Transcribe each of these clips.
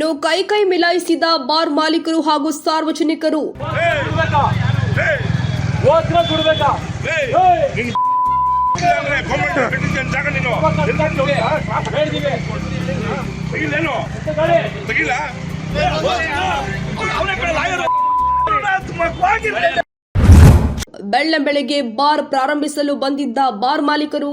ಇನ್ನು ಕೈ ಕೈ ಮಿಲಾಯಿಸಿದ ಬಾರ್ ಮಾಲೀಕರು ಹಾಗೂ ಸಾರ್ವಜನಿಕರು. ಬೆಳ್ಳ ಬೆಳ್ಳಂಬೆಳಗ್ಗೆ ಬಾರ್ ಪ್ರಾರಂಭಿಸಲು ಬಂದಿದ್ದ ಬಾರ್ ಮಾಲೀಕರು.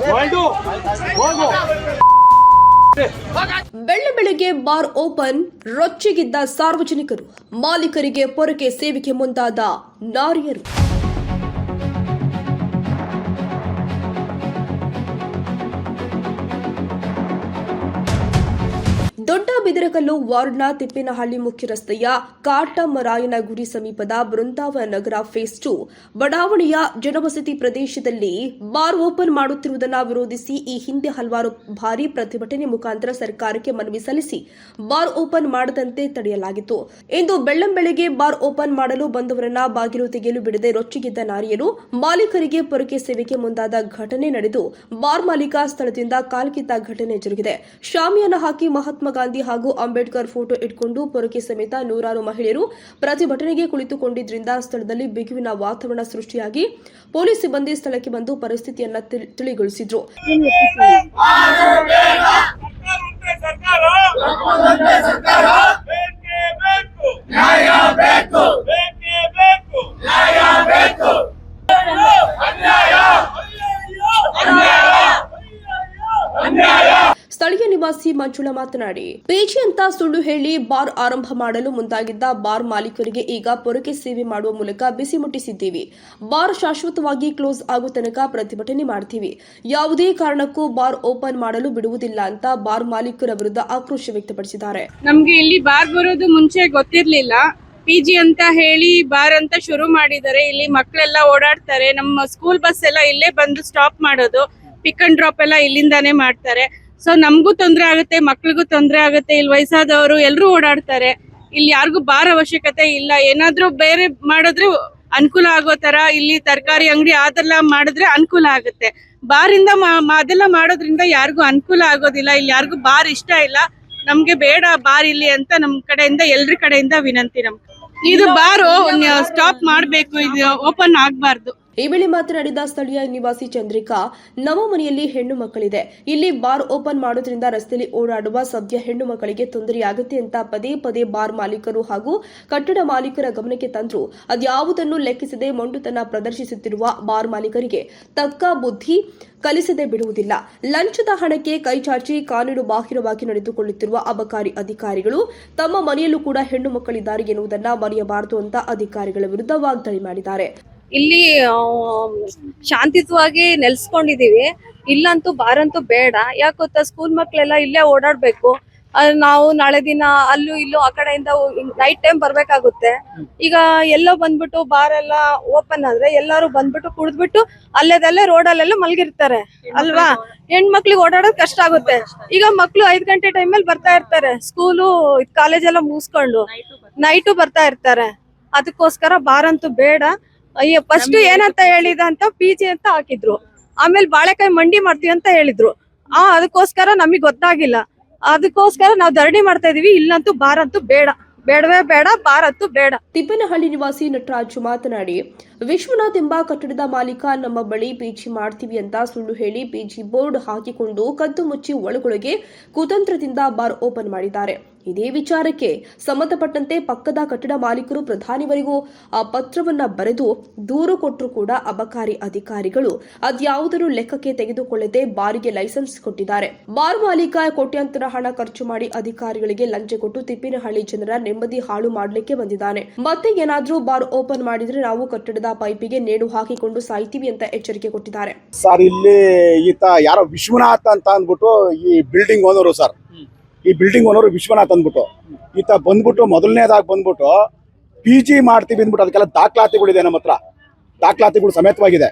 ಪಾಯಿಂಟು ಬೆಳಿಗ್ಗೆ ಬಾರ್ ಓಪನ್ ರೊಚ್ಚಿಗಿದ್ದ ಸಾರ್ವಜನಿಕರು ಮಾಲೀಕರಿಗೆ ಪೊರಕೆ ಸೇವಿಕೆ ಮುಂದಾದ ನಾರಿಯರು. ದೊಡ್ಡ ಬಿದರಕಲ್ಲು ವಾರ್ಡ್ನ ತಿಪ್ಪಿನಹಳ್ಳಿ ಮುಖ್ಯ ರಸ್ತೆಯ ಕಾಟಮರಾಯನಗುಡಿ ಸಮೀಪದ ಬೃಂದಾವನ ನಗರ ಫೇಸ್ ಟು ಬಡಾವಣೆಯ ಜನವಸತಿ ಪ್ರದೇಶದಲ್ಲಿ ಬಾರ್ ಓಪನ್ ಮಾಡುತ್ತಿರುವುದನ್ನು ವಿರೋಧಿಸಿ ಈ ಹಿಂದೆ ಹಲವಾರು ಭಾರಿ ಪ್ರತಿಭಟನೆ ಮುಖಾಂತರ ಸರ್ಕಾರಕ್ಕೆ ಮನವಿ ಸಲ್ಲಿಸಿ ಬಾರ್ ಓಪನ್ ಮಾಡದಂತೆ ತಡೆಯಲಾಗಿತ್ತು. ಇಂದು ಬೆಳ್ಳಂಬೆಳಗ್ಗೆ ಬಾರ್ ಓಪನ್ ಮಾಡಲು ಬಂದವರನ್ನ ಬಾಗಿಲು ತೆಗೆಯಲು ಬಿಡದೆ ರೊಚ್ಚಿಗಿದ್ದ ನಾರಿಯರು ಮಾಲೀಕರಿಗೆ ಪೊರಕೆ ಸೇವೆಗೆ ಮುಂದಾದ ಘಟನೆ ನಡೆದು ಬಾರ್ ಮಾಲೀಕ ಸ್ಥಳದಿಂದ ಕಾಲ್ಕಿತ್ತ ಘಟನೆ ಜರುಗಿದೆ. ಶಾಮಿಯಾನ ಹಾಕಿ ಮಹಾತ್ಮ ಗಾಂಧಿ ಹಾಗೂ ಅಂಬೇಡ್ಕರ್ ಫೋಟೋ ಇಟ್ಕೊಂಡು ಪೊರಕೆ ಸಮೇತ ನೂರಾರು ಮಹಿಳೆಯರು ಪ್ರತಿಭಟನೆಗೆ ಕುಳಿತುಕೊಂಡಿದ್ದರಿಂದ ಸ್ಥಳದಲ್ಲಿ ಬಿಗುವಿನ ವಾತಾವರಣ ಸೃಷ್ಟಿಯಾಗಿ ಪೊಲೀಸ್ ಸಿಬ್ಬಂದಿ ಸ್ಥಳಕ್ಕೆ ಬಂದು ಪರಿಸ್ಥಿತಿಯನ್ನು ತಿಳಿ- ತಿಳಿಗೊಳಿಸಿದ್ರು ಅನ್ಯಾಯ ಸ್ಥಳೀಯ ನಿವಾಸಿ ಮಂಜುಳ ಮಾತನಾಡಿ ಪಿಜಿ ಅಂತ ಸುಳ್ಳು ಹೇಳಿ ಬಾರ್ ಆರಂಭ ಮಾಡಲು ಮುಂದಾಗಿದ್ದ ಬಾರ್ ಮಾಲೀಕರಿಗೆ ಈಗ ಪೊರಕೆ ಸೇವೆ ಮಾಡುವ ಮೂಲಕ ಬಿಸಿ ಮುಟ್ಟಿಸಿದ್ದೀವಿ. ಬಾರ್ ಶಾಶ್ವತವಾಗಿ ಕ್ಲೋಸ್ ಆಗೋ ತನಕ ಪ್ರತಿಭಟನೆ ಮಾಡ್ತೀವಿ. ಯಾವುದೇ ಕಾರಣಕ್ಕೂ ಬಾರ್ ಓಪನ್ ಮಾಡಲು ಬಿಡುವುದಿಲ್ಲ ಅಂತ ಬಾರ್ ಮಾಲೀಕರ ವಿರುದ್ಧ ಆಕ್ರೋಶ ವ್ಯಕ್ತಪಡಿಸಿದ್ದಾರೆ. ನಮ್ಗೆ ಇಲ್ಲಿ ಬಾರ್ ಬರೋದು ಮುಂಚೆ ಗೊತ್ತಿರ್ಲಿಲ್ಲ. ಪಿಜಿ ಅಂತ ಹೇಳಿ ಬಾರ್ ಅಂತ ಶುರು ಮಾಡಿದ್ದಾರೆ ಇಲ್ಲಿ ಮಕ್ಕಳೆಲ್ಲ ಓಡಾಡ್ತಾರೆ. ನಮ್ಮ ಸ್ಕೂಲ್ ಬಸ್ ಎಲ್ಲ ಇಲ್ಲೇ ಬಂದು ಸ್ಟಾಪ್ ಮಾಡೋದು. ಪಿಕ್ ಅಂಡ್ ಡ್ರಾಪ್ ಎಲ್ಲ ಇಲ್ಲಿಂದಾನೇ ಮಾಡ್ತಾರೆ. ಸೊ ನಮಗೂ ತೊಂದರೆ ಆಗುತ್ತೆ, ಮಕ್ಳಿಗೂ ತೊಂದರೆ ಆಗುತ್ತೆ. ಇಲ್ಲಿ ವಯಸ್ಸಾದವರು ಎಲ್ಲರೂ ಓಡಾಡ್ತಾರೆ. ಇಲ್ಲಿ ಯಾರಿಗೂ ಬಾರ್ ಅವಶ್ಯಕತೆ ಇಲ್ಲ. ಏನಾದ್ರೂ ಬೇರೆ ಮಾಡಿದ್ರೆ ಅನುಕೂಲ ಆಗೋ ತರ ಇಲ್ಲಿ ತರಕಾರಿ ಅಂಗಡಿ ಅದೆಲ್ಲ ಮಾಡಿದ್ರೆ ಅನುಕೂಲ ಆಗುತ್ತೆ. ಬಾರಿಂದ ಅದೆಲ್ಲ ಮಾಡೋದ್ರಿಂದ ಯಾರಿಗೂ ಅನುಕೂಲ ಆಗೋದಿಲ್ಲ. ಇಲ್ಲಿ ಯಾರಿಗೂ ಬಾರ್ ಇಷ್ಟ ಇಲ್ಲ. ನಮ್ಗೆ ಬೇಡ ಬಾರ್ ಇಲ್ಲಿ ಅಂತ ನಮ್ ಕಡೆಯಿಂದ, ಎಲ್ರ ಕಡೆಯಿಂದ ವಿನಂತಿ ನಮ್ಗೆ. ಇದು ಬಾರು ಸ್ಟಾಪ್ ಮಾಡ್ಬೇಕು. ಇದು ಓಪನ್ ಆಗ್ಬಾರ್ದು. ಈ ವೇಳೆ ಮಾತನಾಡಿದ ಸ್ಥಳೀಯ ನಿವಾಸಿ ಚಂದ್ರಿಕಾ, ನಮ್ಮ ಮನೆಯಲ್ಲಿ ಹೆಣ್ಣು ಮಕ್ಕಳಿದೆ. ಇಲ್ಲಿ ಬಾರ್ ಓಪನ್ ಮಾಡೋದ್ರಿಂದ ರಸ್ತೆಯಲ್ಲಿ ಓಡಾಡುವ ಸದ್ಯ ಹೆಣ್ಣು ಮಕ್ಕಳಿಗೆ ತೊಂದರೆಯಾಗುತ್ತೆ ಅಂತ ಪದೇ ಪದೇ ಬಾರ್ ಮಾಲೀಕರು ಹಾಗೂ ಕಟ್ಟಡ ಮಾಲೀಕರ ಗಮನಕ್ಕೆ ತಂದ್ರು. ಅದ್ಯಾವುದನ್ನು ಲೆಕ್ಕಿಸದೆ ಮೊಂಡುತನ ಪ್ರದರ್ಶಿಸುತ್ತಿರುವ ಬಾರ್ ಮಾಲೀಕರಿಗೆ ತಕ್ಕ ಬುದ್ಧಿ ಕಲಿಸದೆ ಬಿಡುವುದಿಲ್ಲ. ಲಂಚದ ಹಣಕ್ಕೆ ಕೈಚಾಚಿ ಕಾನೂನು ಬಾಹಿರವಾಗಿ ನಡೆದುಕೊಳ್ಳುತ್ತಿರುವ ಅಬಕಾರಿ ಅಧಿಕಾರಿಗಳು ತಮ್ಮ ಮನೆಯಲ್ಲೂ ಕೂಡ ಹೆಣ್ಣು ಮಕ್ಕಳಿದ್ದಾರೆ ಎನ್ನುವುದನ್ನ ಮರೆಯಬಾರದು ಅಂತ ಅಧಿಕಾರಿಗಳ ವಿರುದ್ಧ ವಾಗ್ದಾಳಿ ಮಾಡಿದ್ದಾರೆ. ಇಲ್ಲಿ ಆ, ಶಾಂತಿಯುತವಾಗಿ ನೆಲೆಸ್ಕೊಂಡಿದೀವಿ. ಇಲ್ಲಂತೂ ಬಾರಂತೂ ಬೇಡ. ಯಾಕೆ ಗೊತ್ತಾ? ಸ್ಕೂಲ್ ಮಕ್ಕಳೆಲ್ಲ ಇಲ್ಲೇ ಓಡಾಡ್ಬೇಕು. ನಾವು ನಾಳೆ ದಿನ ಅಲ್ಲೂ ಇಲ್ಲೂ ಆ ಕಡೆಯಿಂದ ನೈಟ್ ಟೈಮ್ ಬರ್ಬೇಕಾಗುತ್ತೆ. ಈಗ ಎಲ್ಲೋ ಬಂದ್ಬಿಟ್ಟು ಬಾರ್ ಎಲ್ಲ ಓಪನ್ ಆದ್ರೆ ಎಲ್ಲಾರು ಬಂದ್ಬಿಟ್ಟು ಕುಡಿದ್ಬಿಟ್ಟು ಅಲ್ಲೇದಲ್ಲೇ ರೋಡಲ್ಲೆಲ್ಲ ಮಲಗಿರ್ತಾರೆ. ಅಲ್ವಾ? ಹೆಣ್ಮಕ್ಳಿಗೆ ಓಡಾಡೋದ್ ಕಷ್ಟ ಆಗುತ್ತೆ. ಈಗ ಮಕ್ಳು ಐದ್ ಗಂಟೆ ಟೈಮಲ್ಲಿ ಬರ್ತಾ ಇರ್ತಾರೆ. ಸ್ಕೂಲು ಕಾಲೇಜ್ ಎಲ್ಲ ಮುಗಿಸ್ಕೊಂಡು. ನೈಟು ಬರ್ತಾ ಇರ್ತಾರೆ. ಅದಕ್ಕೋಸ್ಕರ ಬಾರ್ ಅಂತೂ ಬೇಡ. ಅಯ್ಯೋ ಫಸ್ಟ್ ಏನಂತ ಹೇಳಿದ ಅಂತ ಪಿ ಜಿ ಅಂತ ಹಾಕಿದ್ರು. ಆಮೇಲೆ ಬಾಳೆಕಾಯಿ ಮಂಡಿ ಮಾಡ್ತೀವಿ ಅಂತ ಹೇಳಿದ್ರು. ಆ ಅದಕ್ಕೋಸ್ಕರ ನಮಗೆ ಗೊತ್ತಾಗಿಲ್ಲ. ಅದಕ್ಕೋಸ್ಕರ ನಾವು ಧರಣಿ ಮಾಡ್ತಾ ಇದೀವಿ. ಇಲ್ಲಂತೂ ಬಾರಂತೂ ಅಂತೂ ಬೇಡ. ಬೇಡವೇ ಬೇಡ ಬಾರಂತೂ ಬೇಡ. ತಿಪ್ಪನಹಳ್ಳಿ ನಿವಾಸಿ ನಟರಾಜು ಮಾತನಾಡಿ ವಿಶ್ವನಾಥ್ ಎಂಬ ಕಟ್ಟಡದ ಮಾಲೀಕ ನಮ್ಮ ಬಳಿ ಪಿಜಿ ಮಾಡ್ತೀವಿ ಅಂತ ಸುಳ್ಳು ಹೇಳಿ ಪಿಜಿ ಬೋರ್ಡ್ ಹಾಕಿಕೊಂಡು ಕದ್ದು ಮುಚ್ಚಿ ಒಳಗೊಳಗೆ ಕುತಂತ್ರದಿಂದ ಬಾರ್ ಓಪನ್ ಮಾಡಿದ್ದಾರೆ. ಇದೇ ವಿಚಾರಕ್ಕೆ ಸಂಬಂಧಪಟ್ಟಂತೆ ಪಕ್ಕದ ಕಟ್ಟಡ ಮಾಲೀಕರು ಪ್ರಧಾನಿವರಿಗೂ ಆ ಪತ್ರವನ್ನ ಬರೆದು ದೂರು ಕೊಟ್ಟರು ಕೂಡ ಅಬಕಾರಿ ಅಧಿಕಾರಿಗಳು ಅದ್ಯಾವುದನ್ನು ಲೆಕ್ಕಕ್ಕೆ ತೆಗೆದುಕೊಳ್ಳದೆ ಬಾರಿಗೆ ಲೈಸೆನ್ಸ್ ಕೊಟ್ಟಿದ್ದಾರೆ. ಬಾರ್ ಮಾಲೀಕ ಕೋಟ್ಯಾಂತರ ಹಣ ಖರ್ಚು ಮಾಡಿ ಅಧಿಕಾರಿಗಳಿಗೆ ಲಂಚ ಕೊಟ್ಟು ತಿಪ್ಪಿನಹಳ್ಳಿ ಜನರ ನೆಮ್ಮದಿ ಹಾಳು ಮಾಡಲಿಕ್ಕೆ ಬಂದಿದ್ದಾನೆ. ಮತ್ತೆ ಏನಾದರೂ ಬಾರ್ ಓಪನ್ ಮಾಡಿದ್ರೆ ನಾವು ಕಟ್ಟಡದ ಪೈಪಿಗೆ ನೇಣು ಹಾಕಿಕೊಂಡು ಸಾಯ್ತೀವಿ ಅಂತ ಎಚ್ಚರಿಕೆ ಕೊಟ್ಟಿದ್ದಾರೆ. ಸರ್ ಇಲ್ಲಿ ಈತ ಯಾರೋ ವಿಶ್ವನಾಥ್ ಅಂತ ಅಂದ್ಬಿಟ್ಟು ಈ ಬಿಲ್ಡಿಂಗ್ ಓನರು ಸರ್. ಈ ಬಿಲ್ಡಿಂಗ್ ಓನರು ವಿಶ್ವನಾಥ್ ಅಂದ್ಬಿಟ್ಟು. ಈತ ಬಂದ್ಬಿಟ್ಟು ಮೊದಲನೇದಾಗಿ ಬಂದ್ಬಿಟ್ಟು ಪಿ ಜಿ ಮಾಡ್ತೀವಿ ಅಂದ್ಬಿಟ್ಟು ಅದಕ್ಕೆಲ್ಲ ದಾಖಲಾತಿಗಳಿದೆ ನಮ್ಮ ಹತ್ರ. ದಾಖಲಾತಿಗಳು ಸಮೇತವಾಗಿದೆ.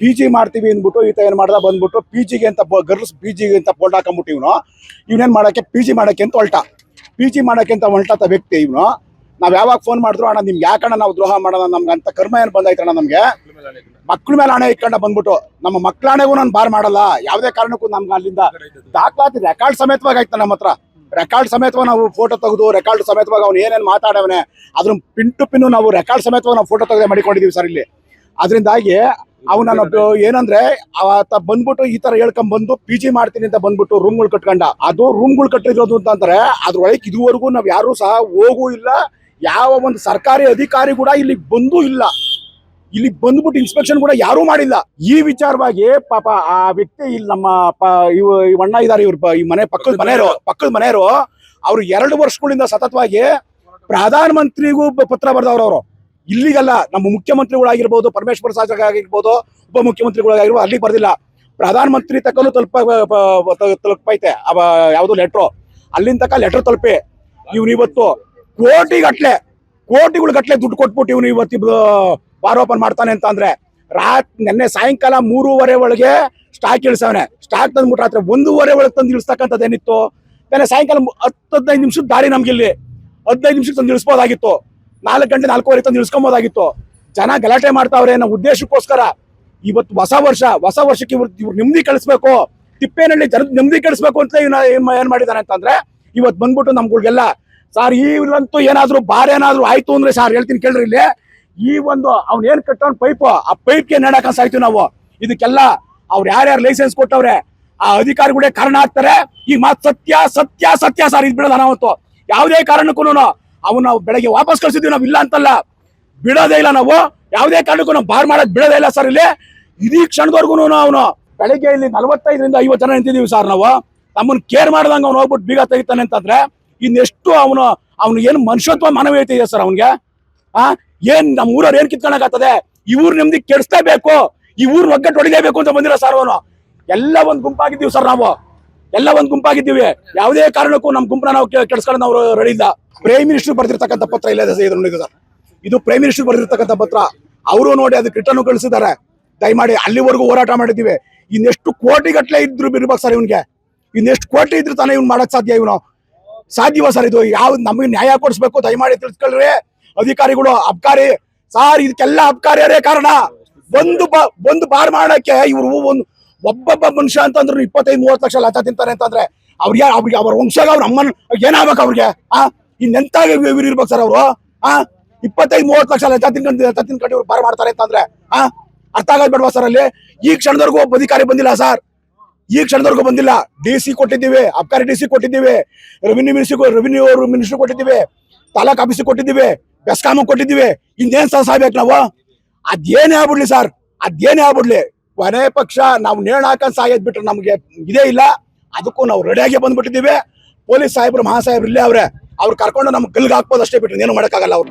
ಪಿ ಜಿ ಮಾಡ್ತೀವಿ ಅಂದ್ಬಿಟ್ಟು ಈತ ಏನು ಮಾಡ್ದ? ಬಂದ್ಬಿಟ್ಟು ಪಿ ಜಿಗೆ ಅಂತ ಗರ್ಲ್ಸ್ ಪಿ ಜಿಗೆ ಅಂತ ಫೋಲ್ಡ್ ಹಾಕೊಂಬಿಟ್ಟು ಇವನು. ಇವನೇನು ಮಾಡೋಕ್ಕೆ? ಪಿ ಜಿ ಮಾಡಕ್ಕೆ ಅಂತ ಹೊಲ್ಟ. ಪಿ ಜಿ ಮಾಡೋಕ್ಕೆ ಅಂತ ಹೊಲ್ಟ ವ್ಯಕ್ತಿ ಇವನು. ನಾವು ಯಾವಾಗ ಫೋನ್ ಮಾಡಿದ್ರು, ಅಣ್ಣ, ನಿಮ್ಗೆ ಯಾಕಣ್ಣ ನಾವು ದ್ರೋಹ ಮಾಡೋಣ? ನಮ್ಗೆ ಅಂತ ಕರ್ಮ ಏನ್ ಬಂದೈತಣ್ಣ ನಮ್ಗೆ? ಮಕ್ಳ ಮೇಲೆ ಹಣೆ ಇಕ್ಕಂಡ ಬಂದ್ಬಿಟ್ಟು, ನಮ್ಮ ಮಕ್ಳ ಹಣೆಗೂ ನಾನು ಬಾರ್ ಮಾಡಲ್ಲ. ಯಾವುದೇ ಕಾರಣಕ್ಕೂ ನಮ್ಗೆ ಅಲ್ಲಿಂದ ದಾಖಲಾತಿ ರೆಕಾರ್ಡ್ ಸಮೇತವಾಗಿ ಆಯ್ತು ನಮ್ಮ ಹತ್ರ. ರೆಕಾರ್ಡ್ ಸಮೇತವಾಗಿ ನಾವು ಫೋಟೋ ತೆಗೆದು ರೆಕಾರ್ಡ್ ಸಮೇತವಾಗಿ ಅವ್ನು ಏನೇನು ಮಾತಾಡವನೆ ಅದ್ರ ಪಿನ್ ಟು ಪಿನ್ನು ನಾವು ರೆಕಾರ್ಡ್ ಸಮೇತವಾಗಿ ನಾವು ಫೋಟೋ ತೆಗೆದೇ ಮಾಡಿಕೊಂಡಿದೀವಿ ಸರ್ ಇಲ್ಲಿ. ಅದರಿಂದಾಗಿ ಅವನ ಏನಂದ್ರೆ, ಆತ ಬಂದ್ಬಿಟ್ಟು ಈ ತರ ಹೇಳ್ಕೊಂಡ್ ಬಂದು ಪಿ ಜಿ ಮಾಡ್ತೀನಿ ಅಂತ ಬಂದ್ಬಿಟ್ಟು ರೂಮ್ಗಳು ಕಟ್ಕೊಂಡ. ಅದು ರೂಮ್ಗಳು ಕಟ್ಟಿರೋದು ಅಂತಂದ್ರೆ ಅದ್ರೊಳಗೆ ಇದುವರೆಗೂ ನಾವ್ ಯಾರು ಸಹ ಹೋಗೂ ಇಲ್ಲ. ಯಾವ ಒಂದು ಸರ್ಕಾರಿ ಅಧಿಕಾರಿ ಕೂಡ ಇಲ್ಲಿ ಬಂದೂ ಇಲ್ಲ. ಇಲ್ಲಿ ಬಂದ್ಬಿಟ್ಟು ಇನ್ಸ್ಪೆಕ್ಷನ್ ಕೂಡ ಯಾರು ಮಾಡಿಲ್ಲ. ಈ ವಿಚಾರವಾಗಿ ಪಾಪ ಆ ವ್ಯಕ್ತಿ ಇಲ್ಲಿ ನಮ್ಮ ಅಣ್ಣ ಇದಾರೆ ಇವ್ರ ಈ ಮನೆ ಪಕ್ಕದ ಮನೆಯವರು ಪಕ್ಕದ ಮನೆಯವರು, ಅವ್ರು ಎರಡು ವರ್ಷಗಳಿಂದ ಸತತವಾಗಿ ಪ್ರಧಾನ ಮಂತ್ರಿಗೂ ಪತ್ರ ಬರೆದವ್ರು ಅವರು. ಇಲ್ಲಿಗಲ್ಲ, ನಮ್ಮ ಮುಖ್ಯಮಂತ್ರಿಗಳಾಗಿರ್ಬೋದು ಪರಮೇಶ್ವರ ಆಗಿರ್ಬೋದು ಉಪಮುಖ್ಯಮಂತ್ರಿಗಳಾಗಿರ್ಬೋದು ಅಲ್ಲಿ ಬರ್ದಿಲ್ಲ. ಪ್ರಧಾನ ಮಂತ್ರಿ ತಕ್ಕಲು ತಲುಪ ತಲುಪೈತೆ ಯಾವುದು ಲೆಟ್ರು ಅಲ್ಲಿಂದ ತಕ್ಕ ಲೆಟರ್ ತಲುಪಿ. ಇವ್ನು ಕೋಟಿ ಗಟ್ಲೆ ಕೋಟಿಗಳು ಗಟ್ಲೆ ದುಡ್ಡು ಕೊಟ್ಬಿಟ್ಟು ಇವನು ಇವತ್ತು ಆರೋಪಣ ಮಾಡ್ತಾನೆ ಅಂತ ಅಂದ್ರೆ ರಾತ್, ನಿನ್ನೆ ಸಾಯಂಕಾಲ ಮೂರುವರೆ ಒಳಗೆ ಸ್ಟಾಕ್ ಇಳಿಸವನೆ. ಸ್ಟಾಕ್ ತಂದ್ಬಿಟ್ಟು ರಾತ್ರಿ ಒಂದೂವರೆ ಒಳಗೆ ತಂದು ಇಳಿಸ್ತಕ್ಕಂಥದ್ದು ಏನಿತ್ತು? ನೆನ್ನೆ ಸಾಯಂಕಾಲ ಹತ್ತು ಹದಿನೈದು ನಿಮಿಷದ ದಾರಿ ನಮ್ಗೆ ಇಲ್ಲಿ. ಹದಿನೈದು ನಿಮಿಷಕ್ಕೆ ತಂದು ಇಳಿಸ್ಬೋದಾಗಿತ್ತು. ನಾಲ್ಕು ಗಂಟೆ, ನಾಲ್ಕೂವರೆ ತಂದು ಇಳಿಸ್ಕೊಬೋದಾಗಿತ್ತು. ಜನ ಗಲಾಟೆ ಮಾಡ್ತಾವ್ರೆ ಅನ್ನೋ ಉದ್ದೇಶಕ್ಕೋಸ್ಕರ ಇವತ್ತು ಹೊಸ ವರ್ಷ, ಹೊಸ ವರ್ಷಕ್ಕೆ ಇವ್ರು ಇವ್ರು ನೆಮ್ಮದಿ ಕಳಿಸ್ಬೇಕು. ತಿಪ್ಪೇನಹಳ್ಳಿ ಜನ ನೆಮ್ಮದಿ ಕಳಿಸ್ಬೇಕು ಅಂತ ಇವ್ನ ಏನು ಏನ್ ಮಾಡಿದಾನೆ ಅಂತಂದ್ರೆ ಇವತ್ತು ಬಂದ್ಬಿಟ್ಟು ನಮ್ಗಳಿಗೆಲ್ಲ ಸಾರ್ ಇವ್ರಂತೂ ಏನಾದ್ರು ಬಾರ ಏನಾದ್ರು ಆಯ್ತು ಅಂದ್ರೆ ಸರ್, ಹೇಳ್ತೀನಿ ಕೇಳ್ರಿ ಇಲ್ಲಿ. ಈ ಒಂದು ಅವ್ನು ಏನ್ ಕಟ್ಟೋನ್ ಪೈಪ್ ಆ ಪೈಪ್ಗೆ ನೆಡಕ ಸಾಯ್ತೀವಿ ನಾವು. ಇದಕ್ಕೆಲ್ಲ ಅವ್ರು ಯಾರ್ಯಾರು ಲೈಸೆನ್ಸ್ ಕೊಟ್ಟವ್ರೆ, ಆ ಅಧಿಕಾರಿಗಳೇ ಕಾರಣ ಆಗ್ತಾರೆ. ಈ ಮಾತು ಸತ್ಯ ಸತ್ಯ ಸತ್ಯ ಸರ್, ಇದು ಬಿಡೋದ ಅನಾವತ್ತು ಯಾವುದೇ ಕಾರಣಕ್ಕೂ ಅವನ್ನ ನಾವು ಬೆಳಗ್ಗೆ ವಾಪಸ್ ಕಳ್ಸಿದ್ವಿ ನಾವು ಇಲ್ಲ ಅಂತಲ್ಲ. ಬಿಡೋದೇ ಇಲ್ಲ ನಾವು. ಯಾವುದೇ ಕಾರಣಕ್ಕೂ ನಾವು ಬಾರ್ ಮಾಡೋದು ಬಿಡೋದೇ ಇಲ್ಲ ಸರ್ ಇಲ್ಲಿ. ಇದೀ ಕ್ಷಣದವರೆಗೂ ಅವನು ಬೆಳಗ್ಗೆ ಇಲ್ಲಿ ನಲವತ್ತೈದರಿಂದ ಐವತ್ತು ಜನ ನಿಂತಿದ್ದೀವಿ ಸರ್ ನಾವು. ನಮ್ಮನ್ನು ಕೇರ್ ಮಾಡ್ದಂಗೆ ಅವ್ನು ಹೋಗ್ಬಿಟ್ಟು ಬೀಗ ತೆಗಿತಾನೆ ಅಂತಂದ್ರೆ ಇನ್ನೆಷ್ಟು ಅವನು ಅವನು ಏನು ಮನುಷ್ಯತ್ವ ಮಾನವೀಯತೆ ಇದೆ ಸರ್ ಅವನಿಗೆ? ಆ? ಏನ್ ನಮ್ಮ ಊರವ್ರು ಏನ್ ಕಿತ್ಕೊಳಕಾಗ್ತದೆ ಈ ಊರ್ ನೆಮ್ಮದಿ ಕೆಡಿಸ್ಲೇಬೇಕು. ಈ ಊರ್ ಒಗ್ಗಟ್ಟು ಹೊಡಿಲೇಬೇಕು ಅಂತ ಬಂದಿರೋ ಸರ್ ಅವನು. ಎಲ್ಲ ಒಂದ್ ಗುಂಪಾಗಿದ್ದೀವಿ ಸರ್ ನಾವು. ಎಲ್ಲ ಒಂದ್ ಗುಂಪಾಗಿದ್ದೀವಿ. ಯಾವುದೇ ಕಾರಣಕ್ಕೂ ನಮ್ಮ ಗುಂಪನ ನಾವು ಕೆಡಿಸ್ಕೊಂಡು ನಾವು ರೆಡಿ ಇಲ್ಲ. ಪ್ರೈಮ್ ಮಿನಿಸ್ಟರ್ ಬರ್ದಿರ್ತಕ್ಕಂಥ ಪತ್ರ ಇಲ್ಲ ನೋಡಿ ಸರ್. ಇದು ಪ್ರೈಮ್ ಮಿನಿಸ್ಟರ್ ಬರ್ದಿರ್ತಕ್ಕಂಥ ಪತ್ರ. ಅವರು ನೋಡಿ ಅದಕ್ಕೆ ರಿಟರ್ನ್ ಕಳಿಸಿದ್ದಾರೆ. ದಯಮಾಡಿ ಅಲ್ಲಿವರೆಗೂ ಹೋರಾಟ ಮಾಡಿದ್ದೀವಿ. ಇನ್ನೆಷ್ಟು ಕೋಟಿ ಗಟ್ಟಲೆ ಇದ್ರು ಇರ್ಬೇಕು ಸರ್ ಇವನ್ಗೆ. ಇನ್ನೆಷ್ಟು ಕೋಟಿ ಇದ್ರು ತಾನೇ ಇವ್ನು ಮಾಡಕ್ ಸಾಧ್ಯ ಇವನು. ಸಾಧ್ಯವ ಸರ್ ಇದು? ಯಾವ ನಮಗೆ ನ್ಯಾಯ ಕೊಡಿಸ್ಬೇಕು? ದಯಮಾಡಿ ತಿಳಿಸ್ಕೊಳ್ರಿ ಅಧಿಕಾರಿಗಳು ಅಬ್ಕಾರಿ. ಸಾರ್, ಇದಕ್ಕೆಲ್ಲ ಅಬ್ಕಾರಿಯರೇ ಕಾರಣ. ಒಂದು ಬಾ ಒಂದು ಬಾರ್ ಮಾಡಕ್ಕೆ ಇವ್ರು ಒಂದು ಒಬ್ಬೊಬ್ಬ ಮನುಷ್ಯ ಅಂತಂದ್ರು ಇಪ್ಪತ್ತೈದು, ಮೂವತ್ತು ಲಕ್ಷ ಲತ್ತ ತಿಂತಾರೆ ಅಂತಂದ್ರೆ ಅವ್ರಿಗೆ ಅವ್ರಿಗೆ ಅವ್ರ ವಂಶಗ ಅವ್ರ ಅಮ್ಮನ ಏನಾಗ್ಬೇಕು ಅವ್ರಿಗೆ? ಆ? ಇನ್ನೆಂತಾಗ ಇವ್ರು ಇರ್ಬೇಕು ಸರ್ ಅವರು. ಆ? ಇಪ್ಪತ್ತೈದು, ಮೂವತ್ತು ಲಕ್ಷ ಲತ್ತ ತಿನ್ಕೊಂಡು ಲತ್ತ ತಿನ್ಕೊಂಡು ಇವ್ರು ಬಾರ್ ಮಾಡ್ತಾರೆ ಅಂತಂದ್ರೆ, ಆ? ಅರ್ಥ ಆಗೋದ್ ಬೇಡವಾ ಸರ್ ಅಲ್ಲಿ? ಈ ಕ್ಷಣದವರೆಗೂ ಒಬ್ಬ ಅಧಿಕಾರಿ ಬಂದಿಲ್ಲ ಸರ್. ಈ ಕ್ಷಣದವರೆಗೂ ಬಂದಿಲ್ಲ. ಡಿ ಸಿ ಕೊಟ್ಟಿದ್ದೀವಿ, ಅಬ್ಕಾರಿ ಡಿ ಸಿ ಕೊಟ್ಟಿದ್ದೀವಿ ರೆವಿನ್ಯೂ ಮಿನಿಸ್ಟ್ರಿ ರೆವಿನ್ಯೂ ಮಿನಿಸ್ಟ್ರಿ ಕೊಟ್ಟಿದ್ದೀವಿ, ತಾಲೂಕ್ ಆಫೀಸ್ ಕೊಟ್ಟಿದ್ದೀವಿ ಬೆಸ್ಕಾಮ್ ಕೊಟ್ಟಿದ್ದೀವಿ. ಇನ್ನೇನು ಸಹ ಸಾಯ್ಬೇಕು ನಾವು? ಅದೇನೇ ಆಗ್ಬಿಡ್ಲಿ ಸರ್ ಅದೇನೇ ಆಗ್ಬಿಡ್ಲಿ. ಕೊನೆ ಪಕ್ಷ, ನಾವು ನೇಣು ಹಾಕೊಂಡ್ ಸಾಯೋದ್ ಬಿಟ್ರೆ ನಮ್ಗೆ ಇದೇ ಇಲ್ಲ. ಅದಕ್ಕೂ ನಾವು ರೆಡಿಯಾಗಿ ಬಂದ್ಬಿಟ್ಟಿದ್ದೀವಿ. ಪೊಲೀಸ್ ಸಾಹೇಬ್ರು, ಮಹಾಸಾಹೇಬ್ರು ಇಲ್ಲೇ ಅವ್ರೆ. ಅವ್ರು ಕರ್ಕೊಂಡು ನಮ್ಗೆ ಗಲ್ಗೆ ಹಾಕ್ಬೋದು ಅಷ್ಟೇ ಬಿಟ್ಟರೆ ಏನು ಮಾಡೋಕ್ಕಾಗಲ್ಲ ಅವ್ರು.